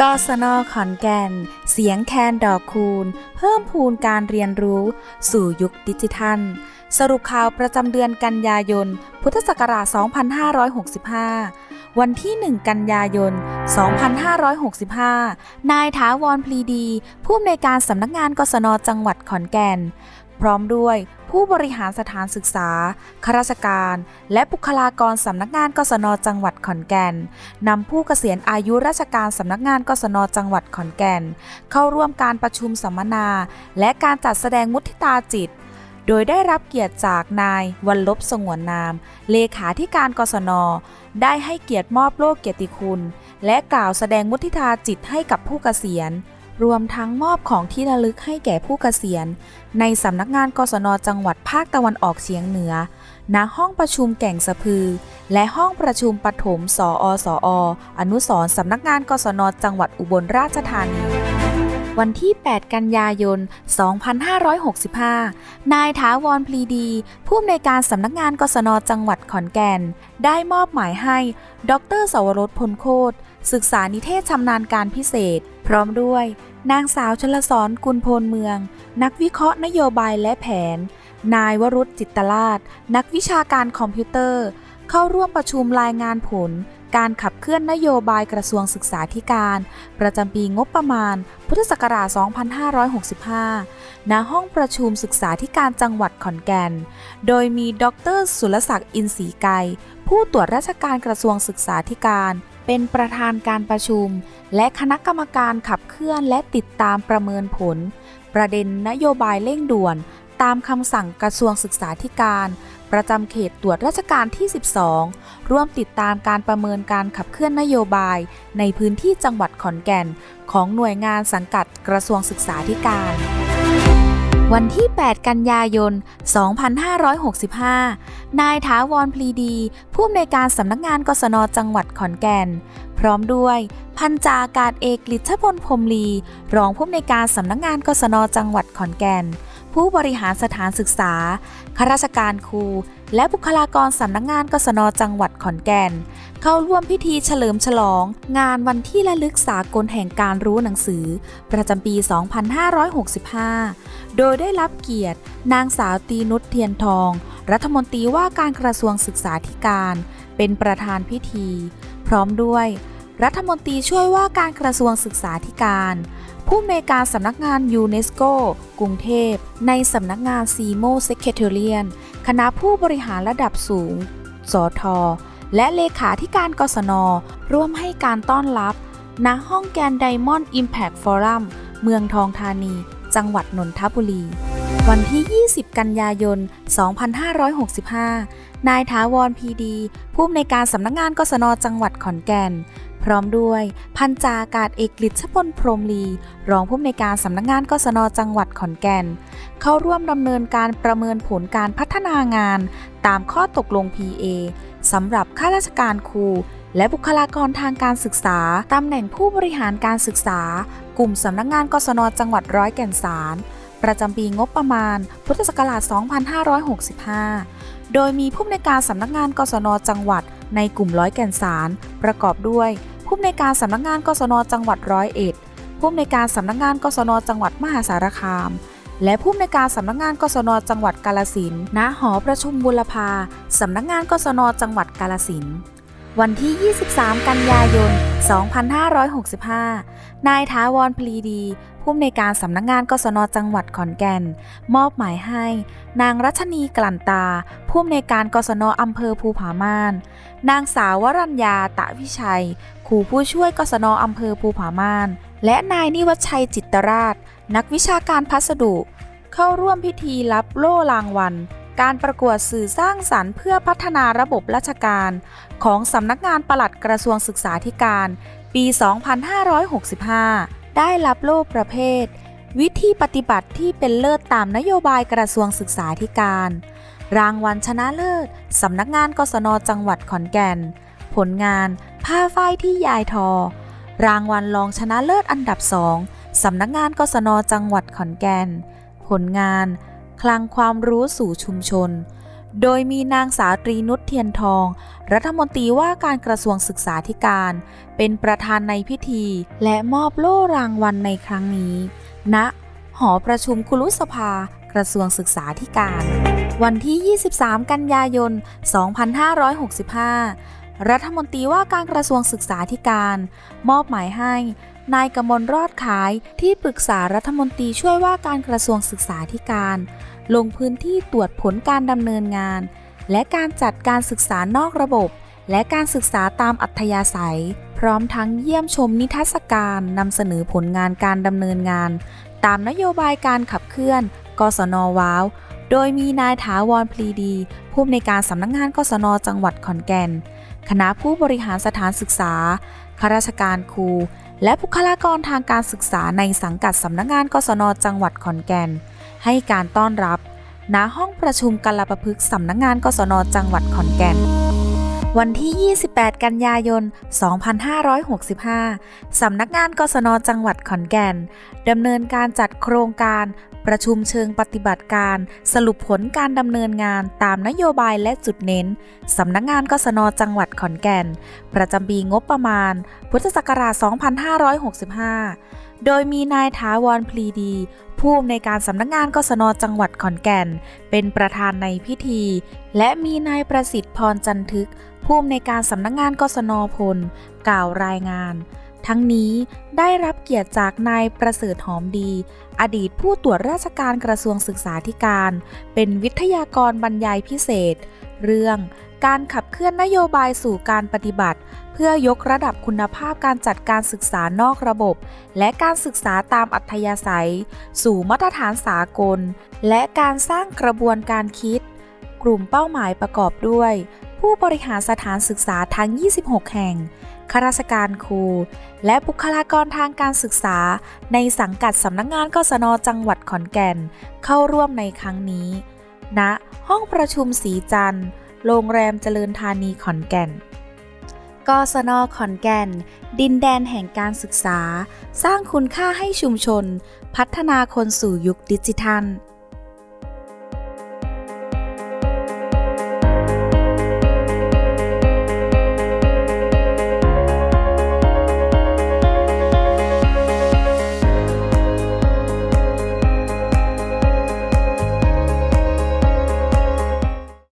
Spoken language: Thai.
กศนขอนแก่น เสียงแคนดอกคูณ เพิ่มพูนการเรียนรู้ สู่ยุคดิจิทัล สรุปข่าวประจำเดือนกันยายน พุทธศักราช 2565 วันที่ 1 กันยายน 2565 นายถาวรพลีดี ผู้อำนวยการสำนักงานกศนจังหวัดขอนแก่น พร้อมด้วยผู้บริหารสถานศึกษา ข้าราชการ และบุคลากรสำนักงานกศนจังหวัดขอนแก่นนำผู้เกษียณอายุราชการสำนักงานกศนจังหวัดขอนแก่น เข้าร่วมการประชุมสัมมนา และการจัดแสดงมุทิตาจิต โดยได้รับเกียรติจากนายวันลบสงวนนาม เลขาธิการกศน ได้ให้เกียรติมอบโล่เกียรติคุณ และกล่าวแสดงมุทิตาจิตให้กับผู้เกษียณ รวมทั้งมอบของที่ระลึกให้แก่ผู้เกษียณ ในสำนักงานกศนจังหวัดภาคตะวันออกเฉียงเหนือ ณ ห้องประชุมแก่งสะพือ และห้องประชุมปฐมสอสออนุสรสำนักงานกศนจังหวัดอุบลราชธานีวันที่ 8 กันยายน 2565 นายถาวรพลีดี ผู้อำนวยการสำนักงานกศนจังหวัดขอนแก่น ได้มอบหมายให้ ดรสวรสพลโคตศึกษานิเทศชำนาญการพิเศษ พร้อมด้วย นางสาวชลสอนกุลโพลเมือง นักวิเคราะห์นโยบายและแผน นายวรุษจิตตลาดนักวิชาการคอมพิวเตอร์ เข้าร่วมประชุมรายงานผล การขับเคลื่อนนโยบายกระทรวงศึกษาธิการ ประจำปีงบประมาณ พุทธศักราช 2565 ณ ห้องประชุมศึกษาธิการจังหวัดขอนแก่น โดยมีดรสุรศักดิ์อินทรีไกรผู้ตรวจราชการกระทรวงศึกษาธิการ เป็นประธานการประชุม และคณะกรรมการขับเคลื่อนและติดตามประเมินผล ประเด็นนโยบายเร่งด่วน ตามคำสั่งกระทรวงศึกษาธิการ ประจำเขตตรวจราชการที่ 12 ร่วมติดตามการประเมินการขับเคลื่อนนโยบาย ในพื้นที่จังหวัดขอนแก่น ของหน่วยงานสังกัดกระทรวงศึกษาธิการ วันที่ 8 กันยายน 2565 นายถาวรพลีดี ผู้อำนวยการสำนักงานกศนจังหวัดขอนแก่น พร้อมด้วย พันจาอากาศเอกฤทธพลพรมลี รองผู้อำนวยการสำนักงานกศนจังหวัดขอนแก่น ผู้บริหารสถานศึกษาข้าราชการครู และบุคลากรสำนักงานกศนจังหวัดขอนแก่น เข้าร่วมพิธีเฉลิมฉลอง งานวันที่ระลึกสากลแห่งการรู้หนังสือ ประจำปี 2565 โดยได้รับเกียรติ นางสาวตีนุชเทียนทอง รัฐมนตรีว่าการกระทรวงศึกษาธิการ เป็นประธานพิธี พร้อมด้วย รัฐมนตรีช่วยว่าการกระทรวงศึกษาธิการ ผู้อำนวยการสำนักงานยูเนสโกกรุงเทพ ในสำนักงานซีโมเซเคเทเรียนคณะผู้บริหารระดับสูง สท และเลขาธิการกศน ร่วมให้การต้อนรับ ณ ห้องแกนไดมอนด์อิมแพคฟอรัมเมืองทองธานี จังหวัดนนทบุรี วันที่ 20 กันยายน 2565 นายถาวรพีดี ผู้อำนวยการสำนักงานกศนจังหวัดขอนแก่น พร้อมด้วยพันจาอากาศเอกฤทธิ์พลพรหมลี รองผู้อำนวยการสำนักงานกศนจังหวัดขอนแก่น เข้าร่วมดำเนินการประเมินผลการพัฒนางาน ตามข้อตกลง PA สำหรับข้าราชการครูและบุคลากรทางการศึกษา ตำแหน่งผู้บริหารการศึกษา กลุ่มสำนักงานกศนจังหวัดร้อยแก่นสารประจำปีงบประมาณ พุทธศักราช 2565 โดยมีผู้อำนวยการสำนักงานกศนจังหวัด ในกลุ่มร้อยแก่นสาร ประกอบด้วย ผู้อำนวยการสำนักงานกศนจังหวัดร้อยเอ็ดผู้อำนวยการสำนักงานกศนจังหวัดมหาสารคาม และผู้อำนวยการสำนักงานกศนจังหวัดกาลสินณหอประชุมบุรพาสำนักงานกศนจังหวัดกาลสินวันที่ 23 กันยายน 2565 นายถาวรพลีดี ผู้อำนวยการสำนักงานกศนจังหวัดขอนแก่น มอบหมายให้ นางรัชนีกลั่นตา ผู้อำนวยการกศนอำเภอภูผาม่าน นางสาววรัญญาตะวิชัยครูผู้ช่วยกศนอำเภอภูผาม่าน และนายนิวัชชัยจิตรราช นักวิชาการพัสดุ เข้าร่วมพิธีรับโล่รางวัลการประกวดสื่อสร้างสรรค์เพื่อพัฒนาระบบราชการ ของสำนักงานปลัดกระทรวงศึกษาธิการ ปี 2565 ได้รับโล่ประเภท วิธีปฏิบัติที่เป็นเลิศตามนโยบายกระทรวงศึกษาธิการ รางวัลชนะเลิศสำนักงานกศนจังหวัดขอนแก่น ผลงานผ้าฝ้ายที่ยายทอ รางวัลรองชนะเลิศอันดับสองสำนักงานกศนจังหวัดขอนแก่น ผลงาน คลังความรู้สู่ชุมชน โดยมีนางสาวตรีนุชเทียนทอง รัฐมนตรีว่าการกระทรวงศึกษาธิการ เป็นประธานในพิธี และมอบโล่รางวัลในครั้งนี้ณหอประชุมคุรุสภา กระทรวงศึกษาธิการ วันที่ 23 กันยายน 2565 รัฐมนตรีว่าการกระทรวงศึกษาธิการ มอบหมายให้ นายกมลรอดขายที่ปรึกษารัฐมนตรีช่วยว่าการกระทรวงศึกษาธิการ ลงพื้นที่ตรวจผลการดำเนินงาน และการจัดการศึกษานอกระบบ และการศึกษาตามอัธยาศัย พร้อมทั้งเยี่ยมชมนิทรรศการนำเสนอผลงานการดำเนินงาน ตามนโยบายการขับเคลื่อนกศนว้าว โดยมีนายถาวรพลีดี ผู้อำนวยการสำนักงานกศนจังหวัดขอนแก่น คณะผู้บริหารสถานศึกษาข้าราชการครูและบุคลากรทางการศึกษาในสังกัดสำนักงานกศนจังหวัดขอนแก่น ให้การต้อนรับ ณห้องประชุมกัลประพฤกษ์สำนักงานกศนจังหวัดขอนแก่น วันที่ 28 กันยายน 2565 สำนักงานกศนจังหวัดขอนแก่นดำเนินการจัดโครงการประชุมเชิงปฏิบัติการ สรุปผลการดำเนินงานตามนโยบายและจุดเน้น สำนักงานกศนจังหวัดขอนแก่น ประจำปีงบประมาณ พุทธศักราช 2565 โดยมีนายถาวรพลีดี ผู้อำนวยการสำนักงานกศนจังหวัดขอนแก่น เป็นประธานในพิธี และมีนายประสิทธิ์พรจันทึก ผู้อำนวยการสำนักงานกศนพล กล่าวรายงาน ทั้งนี้ได้รับเกียรติจากนายประเสริฐหอมดี อดีตผู้ตรวจราชการกระทรวงศึกษาธิการ เป็นวิทยากรบรรยายพิเศษ เรื่อง การขับเคลื่อนนโยบายสู่การปฏิบัติ เพื่อยกระดับคุณภาพการจัดการศึกษานอกระบบ และการศึกษาตามอัธยาศัย สู่มาตรฐานสากล และการสร้างกระบวนการคิด กลุ่มเป้าหมายประกอบด้วย ผู้บริหารสถานศึกษาทั้ง 26 แห่งข้าราชการครู และบุคลากรทางการศึกษา ในสังกัดสำนักงานกศนจังหวัดขอนแก่น เข้าร่วมในครั้งนี้ณ ห้องประชุมสีจันทร์ โรงแรมเจริญธานีขอนแก่นกศนขอนแก่น ดินแดนแห่งการศึกษา สร้างคุณค่าให้ชุมชน พัฒนาคนสู่ยุคดิจิทัล